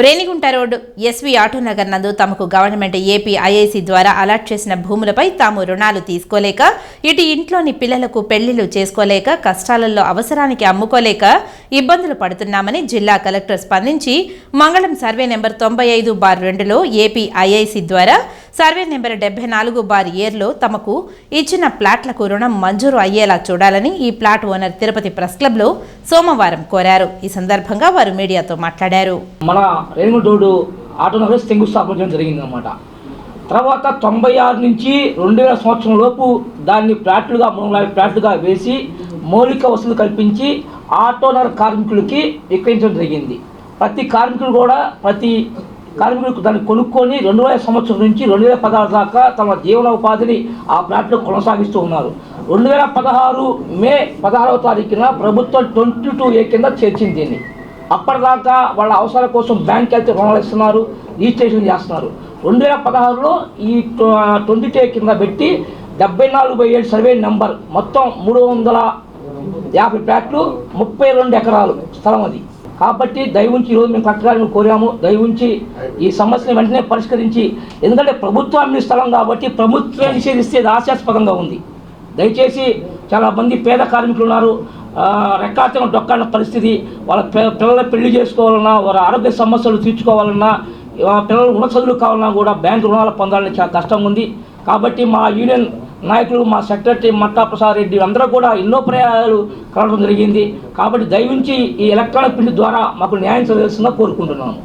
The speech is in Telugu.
రేణిగుంట రోడ్ ఎస్వి ఆటోనగర్ నందు తమకు గవర్నమెంట్ ఏపీ ఐఐసి ద్వారా అలాట్ చేసిన భూములపై తాము రుణాలు తీసుకోలేక ఇటు ఇంట్లోని పిల్లలకు పెళ్ళిళ్ళు చేసుకోలేక కష్టాలలో అవసరానికి అమ్ముకోలేక ఇబ్బందులు పడుతున్నామని జిల్లా కలెక్టర్ స్పందించి మంగళం సర్వే నెంబర్ తొంభై ఐదు బార్ రెండులో ఏపీ ఐఐసి ద్వారా సర్వే నెంబర్ డెబ్బై నాలుగు బార్ ఏర్లో తమకు ఇచ్చిన ప్లాట్లకు రుణం మంజూరు అయ్యేలా చూడాలని ఈ ప్లాట్ ఓనర్ తిరుపతి ప్రెస్ క్లబ్లో సోమవారం కోరారు. ఈ సందర్భంగా వారు మీడియాతో మాట్లాడారు. మన రేణుగుంటోడు ఆటోనగర్ శంకుస్థాపన చేయడం జరిగిందనమాట తర్వాత తొంభై ఆరు నుంచి రెండు వేల సంవత్సరం లోపు దాన్ని ప్లాట్లుగా మూడు నాలుగు ప్లాట్లుగా వేసి మౌలిక వసతులు కల్పించి ఆటోనర్ కార్మికులకి విక్రయించడం జరిగింది. ప్రతి కార్మికుడు కూడా ప్రతి కార్మికులకు దాన్ని కొనుక్కొని రెండు వేల సంవత్సరం నుంచి రెండు వేల పదహారు దాకా తమ జీవన ఉపాధిని ఆ ప్లాట్లో కొనసాగిస్తూ ఉన్నారు. రెండు వేల పదహారు మే పదహారవ తారీఖున ప్రభుత్వం ట్వంటీ టూ ఏ కింద చేర్చింది దీన్ని. అప్పటిదాకా వాళ్ళ అవసరాల కోసం బ్యాంక్ వెళ్తే రుణాలు ఇస్తున్నారు రిజిస్ట్రేషన్ చేస్తున్నారు. రెండు వేల పదహారులో ఈ ట్వంటీ టే కింద పెట్టి డెబ్బై నాలుగు బై ఏడు సర్వే నెంబర్ మొత్తం మూడు వందల యాభై ప్లాట్లు ముప్పై రెండు ఎకరాలు స్థలం అది. కాబట్టి దయవుంచి ఈరోజు మేము కలెక్టర్ కోరాము. దయవుంచి ఈ సమస్యను వెంటనే పరిష్కరించి ఎందుకంటే ప్రభుత్వం స్థలం కాబట్టి ప్రభుత్వం నిషేధిస్తే ఇది హాస్యాస్పదంగా ఉంది. దయచేసి చాలా మంది పేద కార్మికులు ఉన్నారు. ఆ, డొక్కాడిన పరిస్థితి వాళ్ళ పిల్లల పెళ్ళి చేసుకోవాలన్నా వాళ్ళ ఆరోగ్య సమస్యలు తీర్చుకోవాలన్నా పిల్లలు ఉన్న చదువులు కావాలన్నా కూడా బ్యాంకు రుణాలు పొందాలని చాలా కష్టంగా ఉంది. కాబట్టి మా యూనియన్ నాయకులు మా సెక్రటరీ మట్టాప్రసాద్ రెడ్డి అందరూ కూడా ఎన్నో ప్రయాణాలు కలగడం జరిగింది. కాబట్టి దయవించి ఈ ఎలక్ట్రానిక్ ప్రింట్ ద్వారా మాకు న్యాయం చేయాల్సిందిగా కోరుకుంటున్నాను.